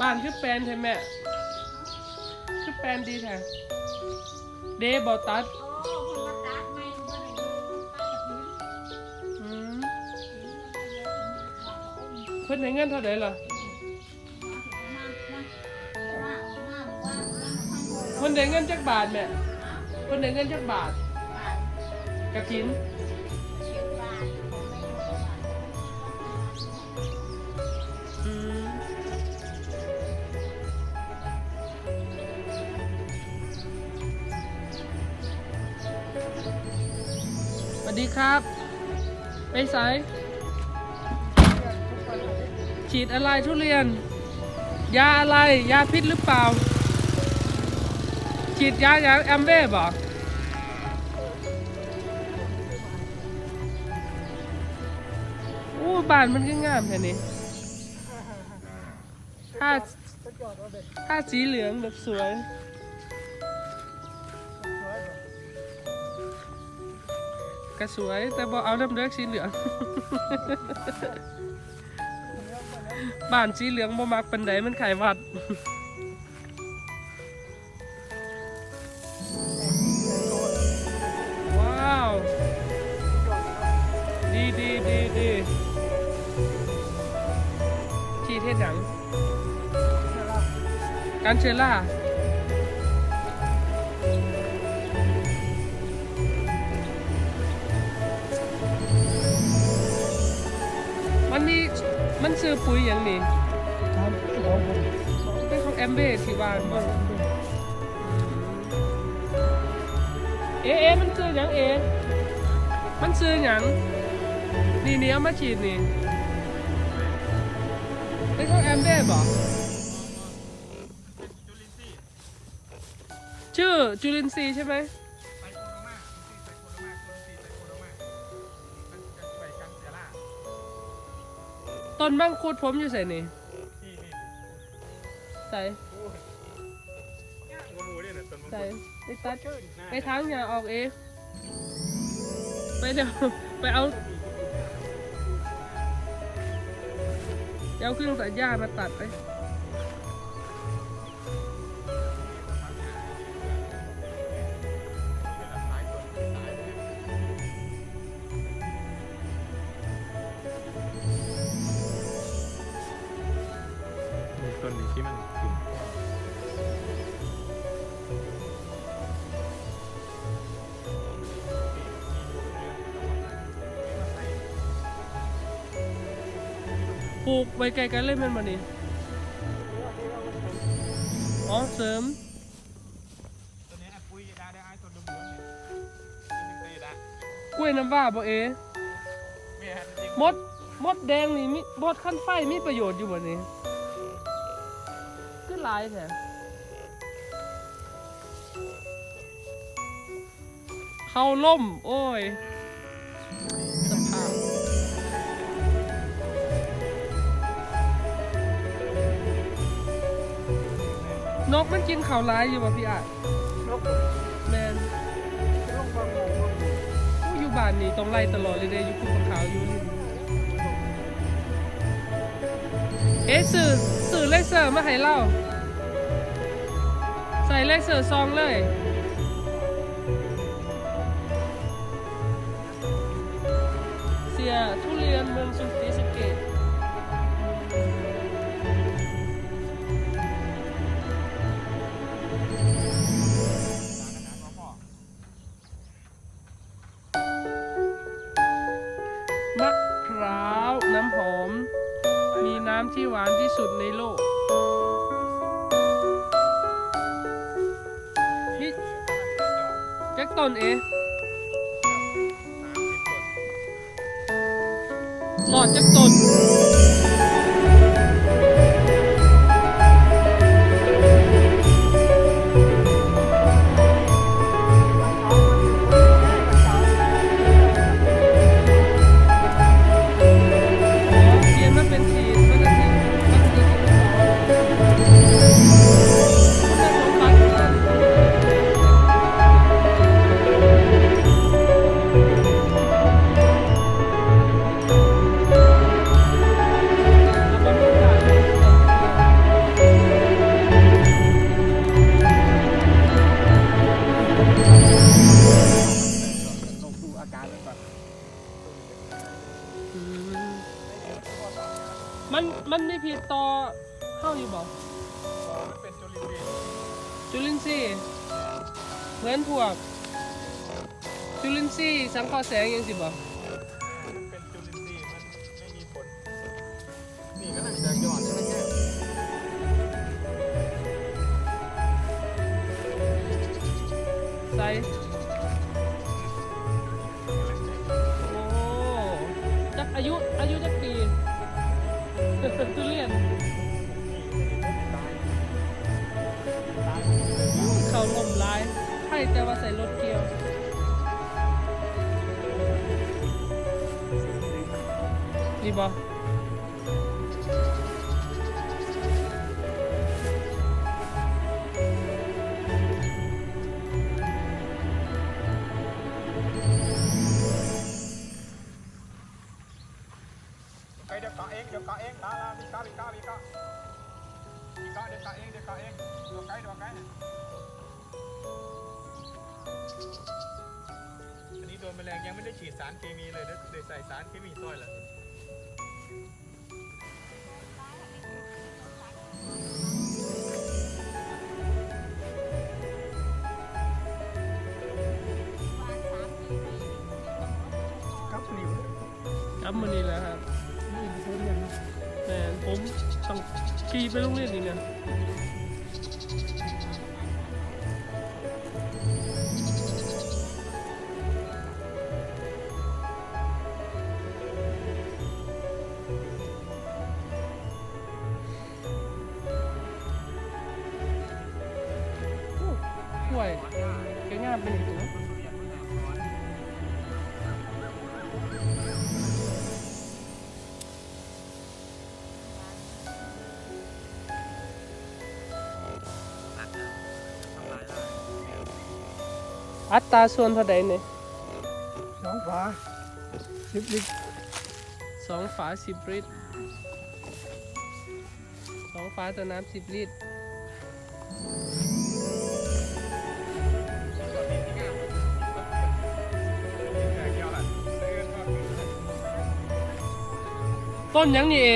บ้านคือแปลนใช่ไหมคือแปลนดีแท้เดบอตัดโอ้คนมาตัดไม่บ่ได้ป้าจะพื้นอืมพื้นมันก็เยอะมันก็อุ้มเพิ่นให้เงินเท่าไหร่ล่ะมามามามาว่าเพิ่นได้เงินจักบาทแม่เพิ่นได้เงินจักบาทกะถิน สวัสดีครับ ไปสายฉีดอะไรทุเรียน ยาอะไร ยาพิษหรือเปล่า ฉีดยาอย่างแอมเบ้บอกอู้บ้านมันก็งามแค่นี้ถ้าถ้าสีเหลืองแบบสวย ก็สวย แต่บอเอาน้ำเลือกสีเหลือง บ้านสีเหลืองบ่มักปันไดมันไขวัด ว้าว ดีดีดีดีชีเทศหนังการเชล่า มันมีมันซื้อปุ๋ยอย่างนี้เป็นของแอมเบที่บ้านบ่เอะเอะมันซื้ออย่างเอะมันซื้ออย่างนี่นี่เอามาฉีดนี่เป็นของแอมเบบ่ชื่อจุลินทรีย์ใช่ไหม ต้นมังคุดผมอยู่ใส่นี่ใส่ใส่ไปตัดไปทางอย่าออกเองไปเดี๋ยวไปเอาเดี๋ยวเอาเครื่องตัดหญ้ามาตัดไป ปลูกไว้ไกลกันเลยแมันมานี่อ๋อเสริมตัวนี้ปุ๋ยดาได้ไอ้ต้นดมเหลืองเนี่ยเป็นเตดากล้วยน้ำว้าบ่เอแม่จริงมดมดแดงนี่มีมดขั้นไฟมีประโยชน์อยู่บ่นี่ก็หลายแท้เขาล่ม โอ้ยสภ นกมันกินข้าวร้ายอยู่ป่ะพี่อะนกแมนลงบางหมูผู้อยู่บ้านนี่ต้องไล่ตลอดเลยเด้อยู่คุกขาวอยู่นี่เอ๊ะสื่อสื่อเลเซอร์มาให้เล่า ใส่เลเซอร์ซองเลยเสียทุเรียนเมืองสุศรีสะเกด ไว้มันมันไม่ผิดต่อเข้าอยู่บอกจุลินทรีย์จุลินทรีย์เหมือนพวกจุลินทรีย์สังเคราะห์แสงยังสิบอกายให้แต่ว่าใส่รถเกี่ยวดีบ่ไารเคมีต้อยเลยครับนิวครับมันนี่แหละครับแม่นผมต้องขี่ไปโรงเรียนนี่เนี่ย ห่วยแกงามเป็นอีกตัวอัตราส่วนเท่าใดเนี่ยสองฝาสิบลิตรสองฝาสิบลิตรสองฝาต่อน้ำสิบลิตร ต้นหยังนี่เอ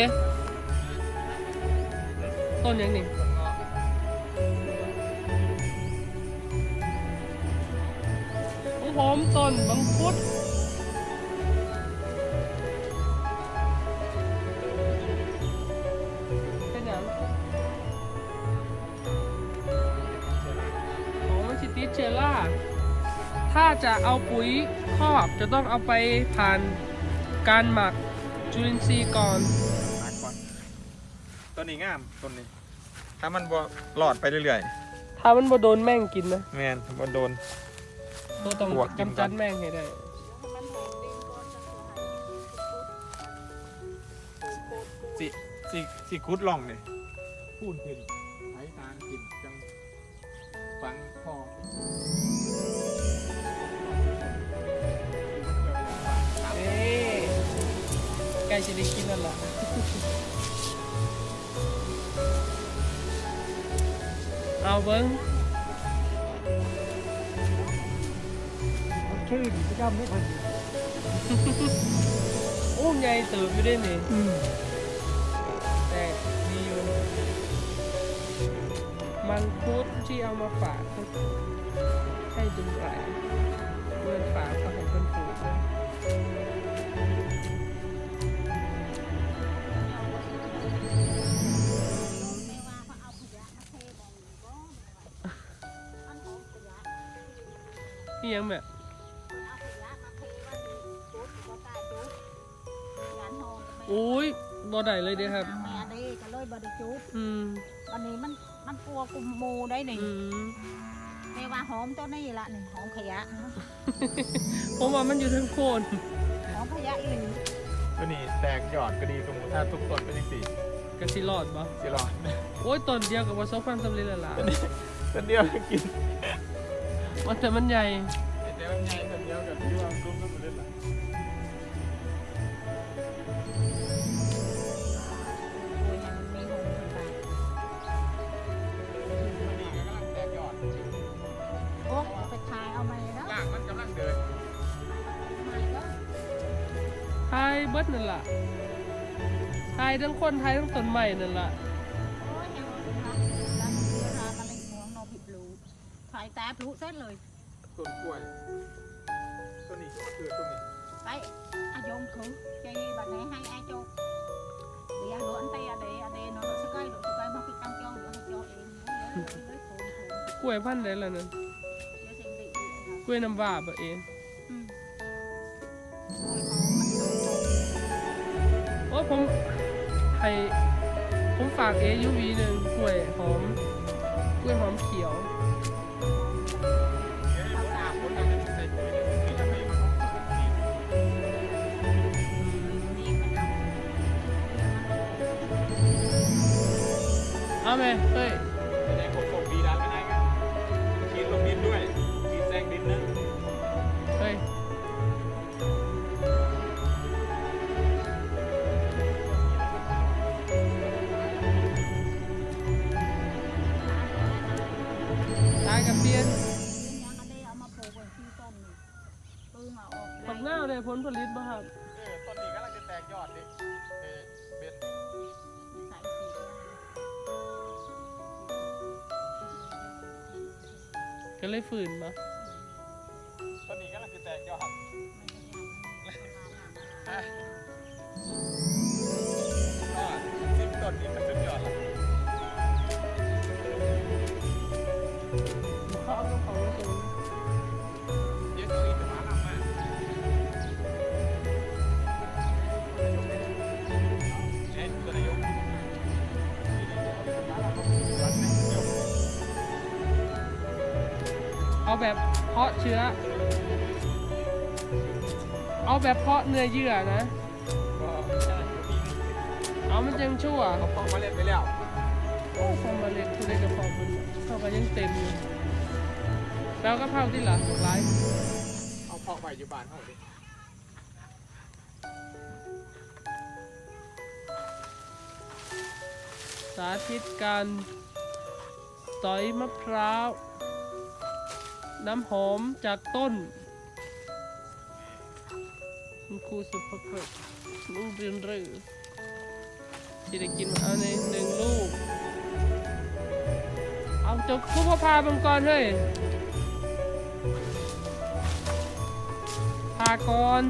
ต้นหยังนี่ของผมต้นบังคุดเป็นหยังอ๋อมันสิติดเชล่าถ้าจะเอาปุ๋ยครอบจะต้องเอาไปผ่านการหมัก จุลินทรีย์ก่อนมาก่อนต้นนี้งามต้นนี้ ถ้ามันบ่หลอดไปเรื่อยถ้ามันบ่โดนแม่งกินนะๆแมนบ่โดนตัวต้องบวกกินก่อน กำจัดแม่งให้ได้ สิสิสิคุดลองเนี่ยพูดถึงไอ้ตากินจังฟังคอ ใกล้จะได้กินแล้วล่ะเอาเบิ้งชื่อกิจกรรมไม่พอดีโอ้ใหญ่เติบอยู่ได้นี่อืมแต่ดีอยู่มันคุดที่เอามาฝากก็ให้ดูไปเพื่อนฝากเขาให้เพื่อนปลูก ด้วยนี่ยังแบบอุ้ยบ่ได้เลยเด้อครับแม่ดีก็เลยบริจุบอืมวันนี้มันมันกลัวกุมหมูได้นี่อืมแม่ว่าหอมตัวนี้ละนี่หอมขยะผมว่ามันอยู่ทั้งโคนหอมขยะอีหลีตัวนี้แตกยอดก็ดีตรงถ้าทุกต้นเป็นอย่างสี่กะสิรอดบ่สิรอดโอ้ยต้นเดียวกับประสบความสำเร็จแล้วล่ะต้นเดียวก็กิน ว่าแต่มันใหญ่เดี๋ยวมันใหญ่ต้นเดียวกับที่ว่าซุ้มต้นเล็กละโอ้ยมันมีหอมขึ้นไปตัวนี้ก็กำลังแตกยอดโอ้ไปขายเอามาเลยเนาะรากมันกำลังเดินมาก็ทายเบิดนั่นล่ะขทายทั้งคนทายทั้งต้นไม้นั่นล่ะายตาพลุเสร็จเลย ต้นกล้วยต้นนี้ก็เกิดต้นนี้ไปอาโยมคือใจบัดนี้ให้อาโจเดี๋ยวหลวนเตะเดี๋ยวเดี๋ยวน้องสกายหลวนสกายมาพิจังจองเดี๋ยวให้จองเองเลยเลยโผล่โผล่กล้วยพันธุ์ใดล่ะนั่นเดี๋ยวเสียงดีดีนะกล้วยน้ำว้าบ่เองอืมโอ้ยหอมมันหอมหอมโอ้ผมให้ผมฝากเอยูวีหนึ่งกล้วยหอม กล้วยหอมเขียวเดี๋ยว เอา ก็เลยฝืนมาต้นนี้กำลังจะแตกยอดมันจะยังก็สิบต้นนี้ก็สุดยอดละ เอาแบบเพาะเชื้อ เอาแบบเพาะเนื้อเยื่อนะก็ใช่ปีนึงเอามันจังชั่วเขาพอมาเล่นไปแล้วโอ้ฟอร์มาเล็กคุณได้กระเพาะมันเข้ากันยังเต็มอยู่แล้วก็เผาที่หลังหลายเอาพอไปอยู่บ้านเขาดิสาธิตการสอยมะพร้าว น้ำหอมจากต้นคุณครูสุภพฤกษ์ลุกเรียนรือที่ได้กินเอาในหนึ่งลูก เอาจกผู้พพาบังกรเฮ้ยพากร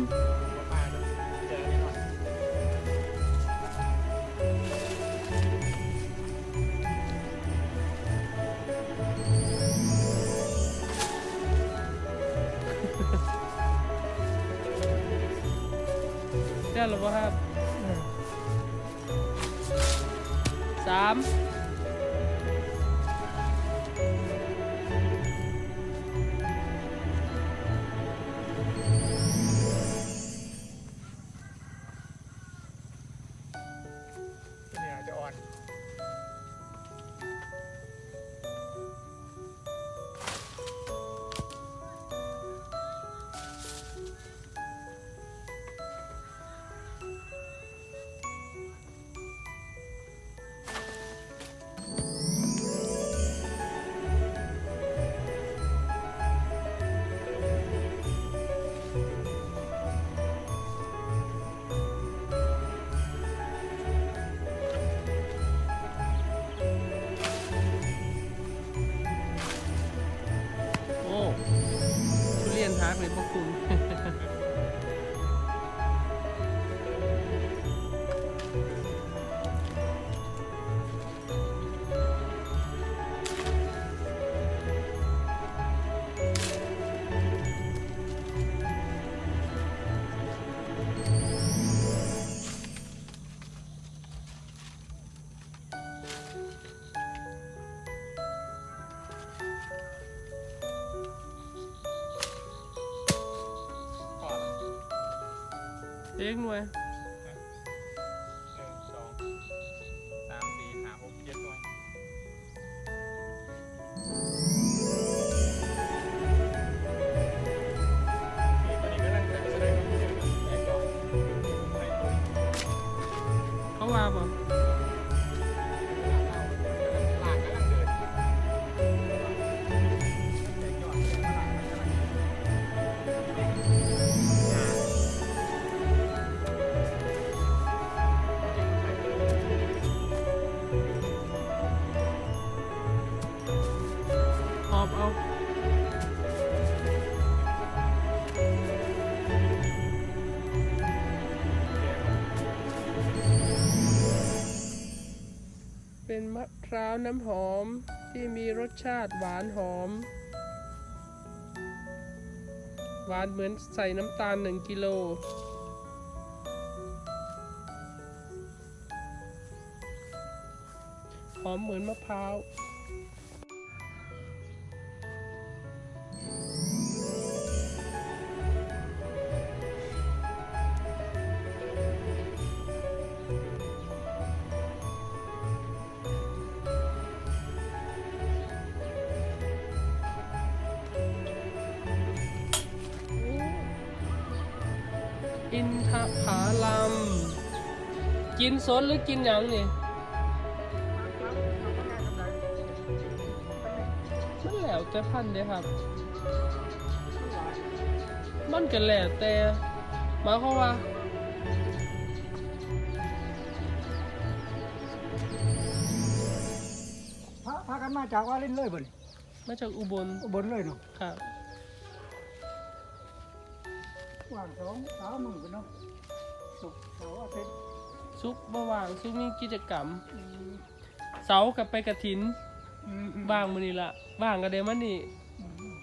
หรือเปล่าครับสาม เอ็ก เป็นมะพร้าวน้ำหอมที่มีรสชาติหวานหอม หวานเหมือนใส่น้ำตาลหนึ่งกิโล หอมเหมือนมะพร้าว อินทผาลัม กินสดหรือกินหยังนี่มันแล้วแต่พันธุ์เด้ครับ มันก็แล้วแต่หมายความว่าพาพากันมาจากว่าเล่นเลยบ่นมาจากอุบลอุบลเลยเนาะครับ ว่างสองสามมือกันเนาะศุกร์เสาร์อาทิตย์ซุกบ่ว่างซุกมีกิจกรรม อืมเสาร์กับไปกระถินอืมว่างมื้อนี้ละว่างก็ได้มานี่อืม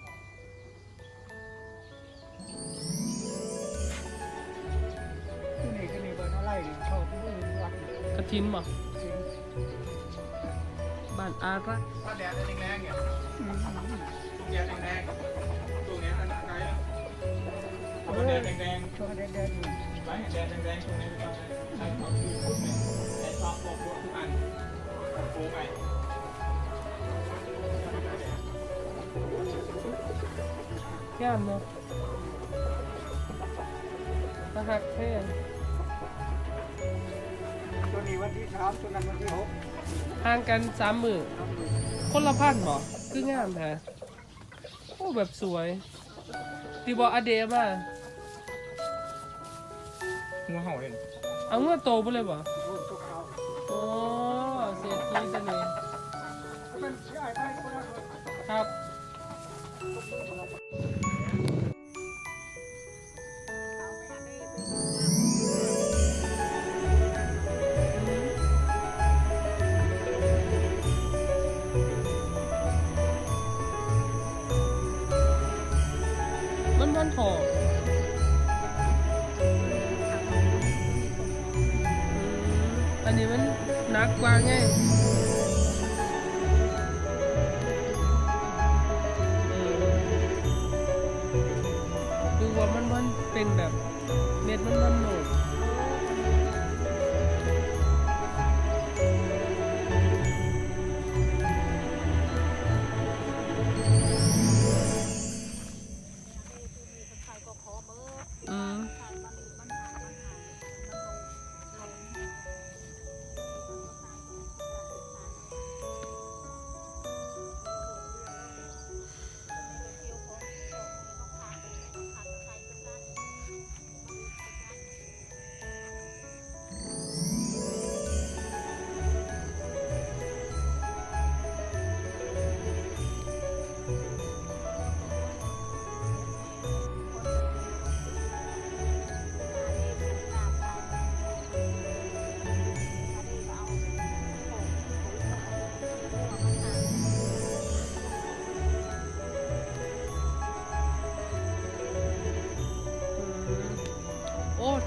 ที่นี่ที่นี่เบอร์อะไรนี่ชอบที่อื่นวัดนี่กระถินบ่จริงบ้านอาระถ้าแดดแรงๆเนี่ยอืมตรงแดดแดงๆ เอาแดดแดงช่วงเด็ดๆอยู่ๆไว้แดดแดงๆตรงนี้ไม่ต้องใช้ความชื้นพุ่นเลยใช้ซอฟต์บอกทุกอันปูไปงามเนาะตะหักแท้ตัวนี้วันที่สามตัวนั้นวันที่หกห่างกันสามหมือครับมือคนละพันบ่คืองามแท้โอ้แบบสวยตีบออเดมา งูเห่าเห็นเอาเมื่อโตไปเลยบ่ หนั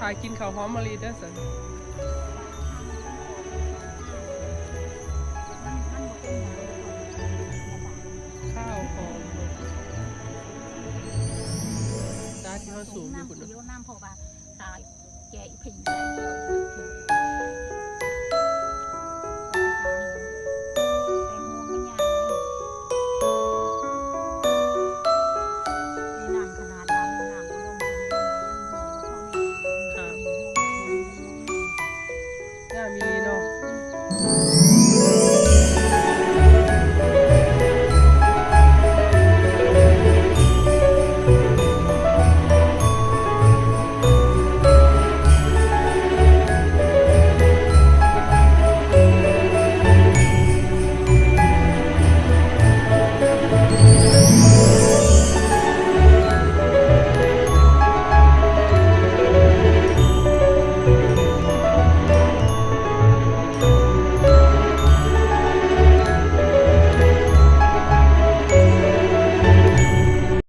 ถ่ายกินข้าวหอมมะลิได้สิข้าวหอมตาที่เขาสูงอยู่คุณน้ำเนาะเดียวน้ำพอบาตายแก่อีพิง